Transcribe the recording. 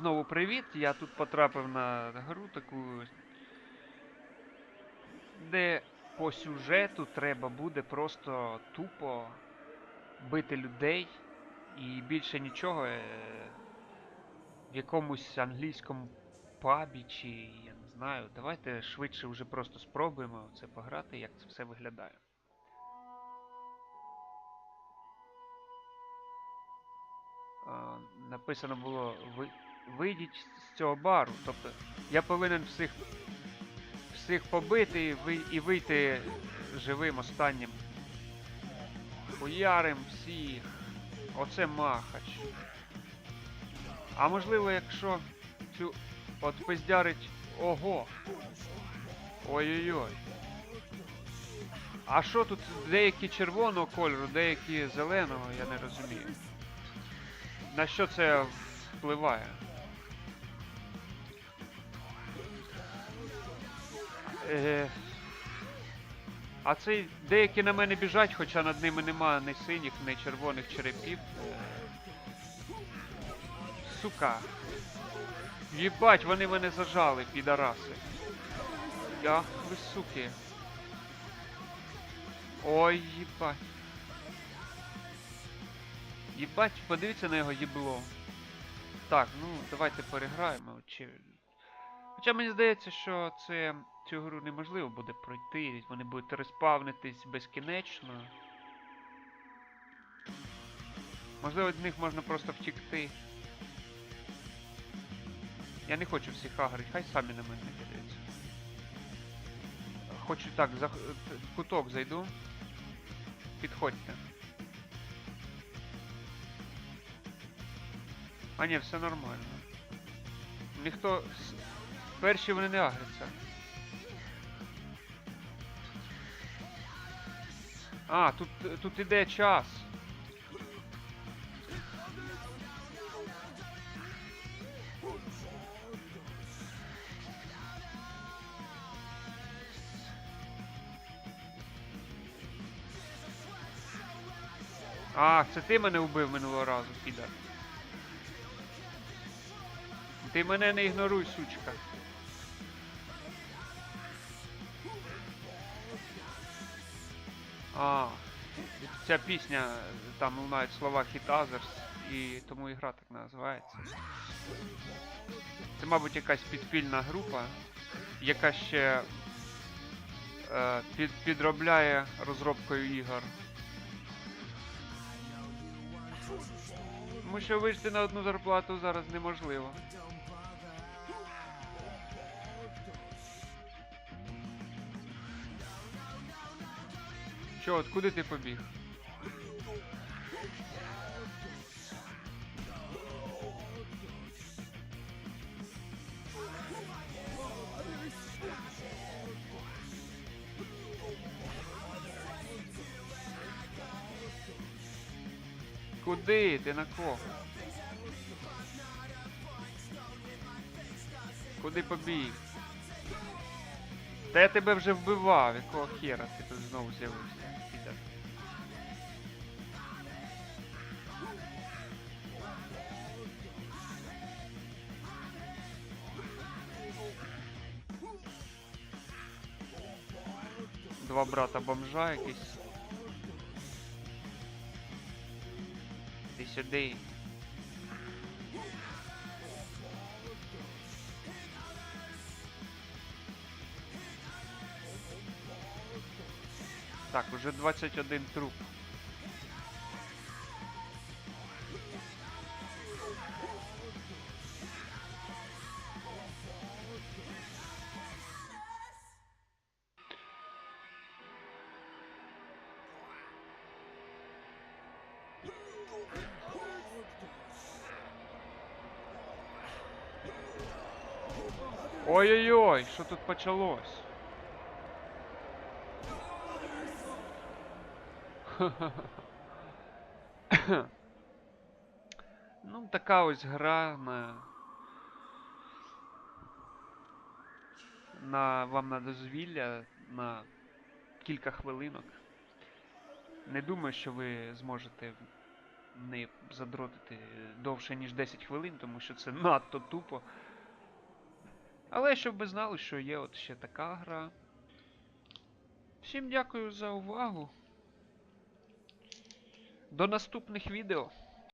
Знову привіт. Я тут потрапив на гру таку, де по сюжету треба буде просто тупо бити людей і більше нічого е, в якомусь англійському пабі чи я не знаю. Давайте швидше вже просто спробуємо це пограти, як це все виглядає. Написано було ви, вийдіть з цього бару. Тобто я повинен всіх всіх побити і, і вийти живим останнім. Хуярим всіх. Оце махач. А можливо, якщо цю от пиздярить. Ого! Ой-ой-ой. А що тут деякі червоного кольору, деякі зеленого, я не розумію. На що це впливає? Е, а це деякі на мене біжать, хоча над ними нема ні синіх, ні червоних черепів. Е, Сука. Єбать, вони мене зажали, підараси. Ах, ви суки. Ой, їбать. Їбать, подивіться на його їбло. Так, ну давайте переграємо. Чи... Хоча мені здається, що це цю гру неможливо буде пройти, вони будуть респавнитись безкінечно. Можливо, від них можна просто втікти. Я не хочу всіх агрить, хай самі на мене кидаються. Хочу так, за куток зайду. Підходьте. А ні, все нормально. Ніхто. Перші вони не агряться. А, тут, тут іде час. А, це ти мене вбив минулого разу, підар. Ти мене не ігноруй, сучка. А, ця пісня, там лунають слова Hit Others, і тому ігра так називається. Це, мабуть, якась підпільна група, яка ще е, під, підробляє розробкою ігор. Тому що вижити на одну зарплату зараз неможливо. Що, от куди ти побіг? Куди? Ти на кого? Куди побіг? Та я тебе вже вбивав, якого хера ти тут знову з'явився? Два брата бомжа якісь. Ти сюди. Так, уже 21 труп. Ой-ой-ой, що тут почалось? Ну, така ось гра на. На вам на дозвілля на кілька хвилинок. Не думаю, що ви зможете не задротити довше, ніж 10 хвилин, тому що це надто тупо. Але щоб ви знали, що є от ще така гра. Всім дякую за увагу. До наступних відео.